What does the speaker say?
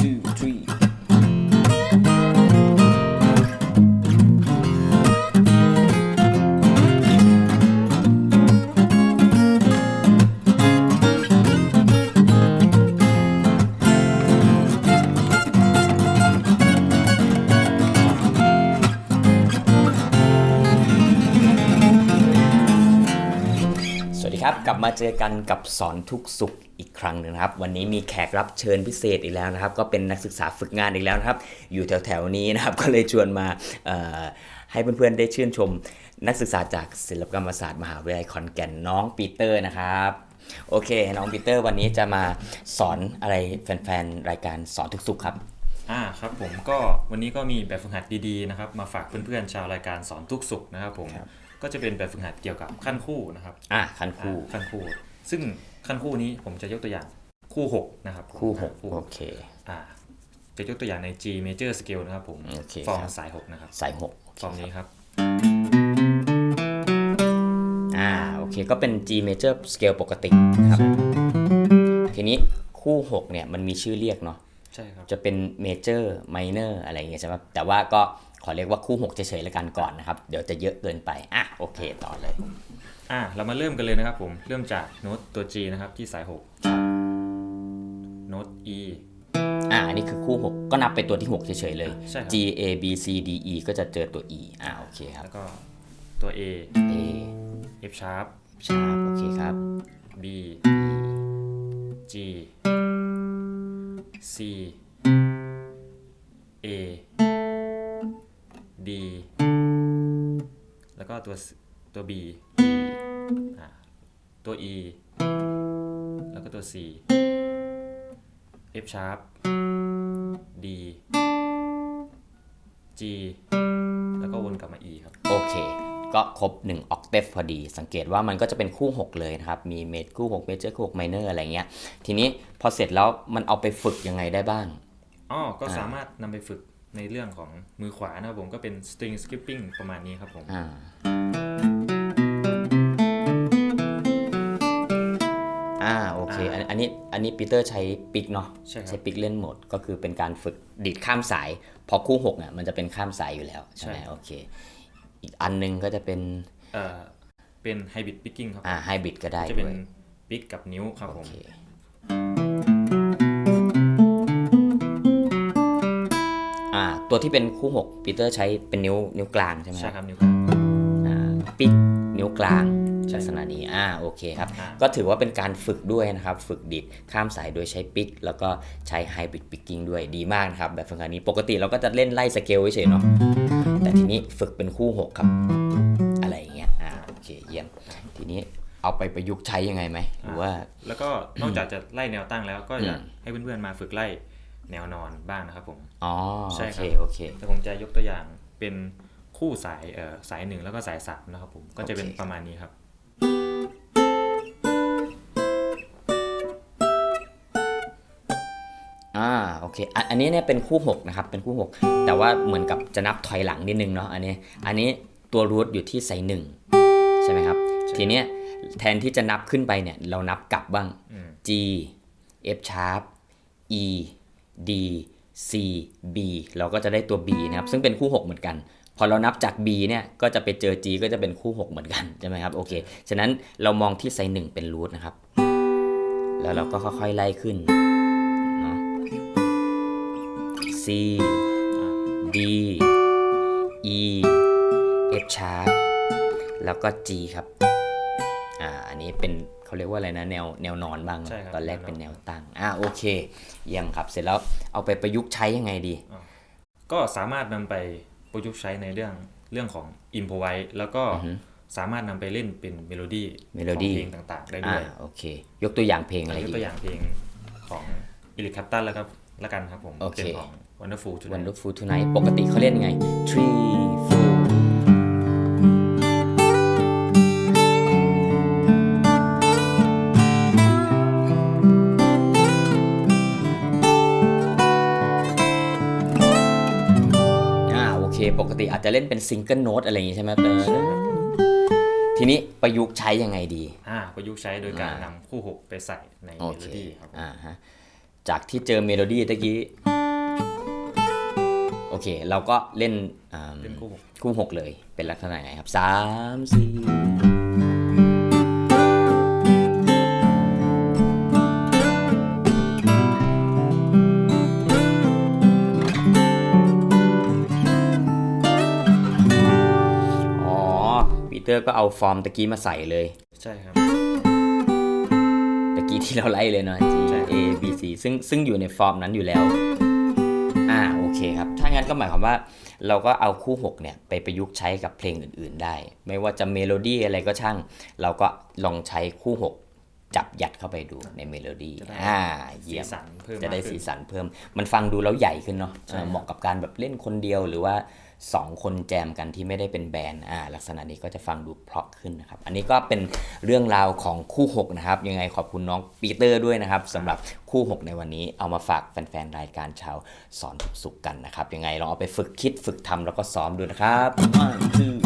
two three ครับ กลับมาเจอกันกับสอนทุกสุขอีกครั้งหนึงนะครับ วันนี้มีแขกรับเชิญพิเศษอีกแล้วนะครับ ก็เป็นนักศึกษาฝึกงานอีกแล้วนะครับ อยู่แถวๆนี้นะครับ ก็เลยชวนมาเอ่อให้เพื่อนๆได้ชื่นชม นักศึกษาจากศิลปกรรมศาสตร์มหาวิทยาลัยขอนแก่นน้องปีเตอร์นะครับโอเค น้องปีเตอร์วันนี้จะมาสอนอะไรแฟนๆรายการสอนทุกสุขครับอ่าครับผมก็วันนี้ก็มีแบบฝึกหัดดีๆนะครับมาฝากเพื่อนๆชาวรายการสอนทุกสุขนะครับผมครับ ก็จะเป็นแบบฝึกหัดเกี่ยวกับขั้นคู่นะครับอะคันคู่ อ่าขั้นคู่ ซึ่งขั้นคู่นี้ผมจะยกตัวอย่างคู่6นะครับผมคู่หกคู่โอเค อ่าจะยกตัวอย่างใน G major scale นะครับผมโอเคฟอร์มครับ สาย6นะครับสายหกฟอร์มนี้ครับ อ่าโอเคก็เป็น G major scale ปกตินะครับ ทีนี้คู่6เนี่ยมันมีชื่อเรียกเนาะ ใช่ครับ จะเป็น major minor อะไรอย่างเงี้ยใช่ไหมแต่ว่าก็ ขอเรียกว่าคู่ 6 เฉยๆแล้วกันก่อนนะครับ เดี๋ยวจะเยอะเกินไปอะโอเคต่อเลยอ่าเรามาเริ่มกันเลยนะครับผม เริ่มจากโน้ตตัว G นะครับที่สาย 6 โน้ต E อะอันนี้คือคู่ 6 ก็นับไปตัวที่ 6 เฉยๆเลย ใช่ครับ G A B C D E ก็จะเจอตัว E อะโอเคครับ แล้วก็ตัว A A F sharp ชาร์ปโอเคครับ B G C A D แล้วก็ตัว S- ตัว B อ่าตัว E แล้วก็ตัว C F sharp D G แล้วก็วนกลับมา E ครับ โอเค ก็ครบ1 octave พอดี สังเกตว่ามันก็จะเป็นคู่ 6 เลยนะครับ มีเมจคู่6 major คู่6 minor อะไรเงี้ย ทีนี้พอเสร็จแล้วมันเอาไปฝึกยังไงได้บ้าง อ๋อ ก็สามารถนำไปฝึก ในเรื่องของมือขวานะครับผมก็เป็น string skipping ประมาณนี้ครับผม อ่า อ่า โอเค อันอันนี้ อันนี้ปีเตอร์ใช้ปิกเนาะใช่ครับใช้ปิกเล่นโหมด ก็คือเป็นการฝึกดีดข้ามสาย พอคู่6เนี่ยมันจะเป็นข้ามสายอยู่แล้ว ใช่ไหมใช่โอเค อีกอันหนึงก็จะเป็น เอ่อเป็น hybrid picking ครับ อ่าไฮบริดก็ได้จะเป็ด้นวย ปิกกับนิ้วครับโอผม เค ตัวที่เป็นคู่6ปีเตอร์ใช้เป็นนิ้วนิ้วกลางใช่ไหมใช่คครับรับนิ้วกลาง อ่าปิกนิ้วกลางใช่ ลักษณะนี้อ่าโอเคครับ อ่าก็ถือว่าเป็นการฝึกด้วยนะครับ ฝึกดีดข้ามสายโดยใช้ปิก แล้วก็ใช้ไฮบริดปิกกิ้งด้วยดีมากนะครับ แบบฝึกงานนี้ปกติเราก็จะเล่นไล่สเกลเฉยๆเนาะแต่ทีนี้ฝึกเป็นคู่6ครับ อะไรอย่างเงี้ยอ่าโอเคเยี่ยม ทีนี้เอาไปประยุกต์ใช้ยังไงไหมหรือว่า แล้วก็นอกจากจะไล่แนวตั้งแล้วก็อยากอืมให้เพื่อนๆมาฝึกไล่ แนวนอนบ้างนะครับผมอ๋อใช่โอคเครับโอเคแต่ผมจะยกตัวอย่างเป็นคู่สายเอ่อสายหนึ่งแล้วก็สายสามนะครับผมก็จะเป็นโอเคประมาณนี้ครับอ่าโอเคอันอันนี้เนี่ยเป็นคู่6นะครับเป็นคู่ 6 แต่ว่าเหมือนกับจะนับถอยหลังนิดนึงเนาะอันนี้อันนี้ตัวรูทอยู่ที่ไซหนึ่งใช่ไหมครับ ทีเนี้ยแทนที่จะนับขึ้นไปเนี่ยเรานับกลับบ้างอืม G F sharp E D C B เราก็จะได้ตัว B นะครับ ซึ่งเป็นคู่ 6 เหมือนกัน พอเรานับจาก B เนี่ยก็จะไปเจอ G ก็จะเป็นคู่ 6 เหมือนกัน ใช่ไหมครับ โอเค ฉะนั้นเรามองที่ไซหนึ่งเป็นรูทนะครับ แล้วเราก็ค่อยๆไล่ขึ้นเนาะ C D E F sharp แล้วก็ G ครับ อ่า อันนี้เป็น เขาเรียกว่าอะไรนะแนวแนวนอนบ้าง ใช่ครับตอนแรกแนวนอนเป็นแนวตั้งอ่าโอเคเยี่ยมครับ เสร็จแล้วเอาไปประยุกต์ใช้ยังไงดี ก็สามารถนำไปประยุกต์ใช้ในเรื่องเรื่องของ improvise แล้วก็สามารถนำไปเล่นเป็นเมโลดี้เมโลดี้ ของเพลงต่างๆ ได้ด้อ่าวยโอเค ยกตัวอย่างเพลงอะไรยกดีตัวอย่างเพลงของอิลิคัตตันแล้วครับละกันครับผมโอเค เป็นของ Wonderful Tonight Wonderful Tonight ปกติเขาเล่นยังไง three four จจะเล่นเป็นซิงเกิลโน้ตอะไรอย่างนี้ใช่ไหมเออทีนี้ประยุกต์ใช้ยังไงดี อ่าประยุกต์ใช้โดยการนำคู่หกไปใส่ในเมโลดี้ครับอ่าฮะ จากที่เจอเมโลดี้ตะกี้ โอเค เราก็เล่นอ่าเป็นคู่หก คู่หกเลย เป็นลักษณะไหนครับสามสี่ อร์ก็เอาฟอร์มตะกี้มาใส่เลย ใช่ครับ ตะกี้ที่เราไล่เลยเนาะ G ใช่ A B C ซึ่งซึ่งอยู่ในฟอร์มนั้นอยู่แล้ว อ่าโอเคครับ ถ้างั้นก็หมายความว่าเราก็เอาคู่ 6 เนี่ย ไปประยุกต์ใช้กับเพลงอื่น ๆ ได้ ไม่ว่าจะเมโลดี้อะไรก็ช่าง เราก็ลองใช้คู่ 6 จับยัดเข้าไปดูในเมโลดี้จะได้อ่าสีเยี่ยมสันเพิ่มจะได้มากขึ้นสีสันเพิ่ม มันฟังดูแล้วใหญ่ขึ้นเนาะใช่เออเหมาะกับการแบบเล่นคนเดียวหรือว่า 2 คนแจมกันที่ไม่ได้เป็นแบนด์อ่าลักษณะนี้ก็จะฟังดูเพราะขึ้นนะครับ อันนี้ก็เป็นเรื่องราวของคู่ 6 นะครับ ยังไงขอบคุณน้องปีเตอร์ด้วยนะครับสำหรับคู่ 6 ในวันนี้เอามาฝากแฟนๆรายการชาวสอนทุกสุขกันนะครับ ยังไงลองเอาไปฝึกคิดฝึกทำแล้วก็ซ้อมดูนะครับ one two three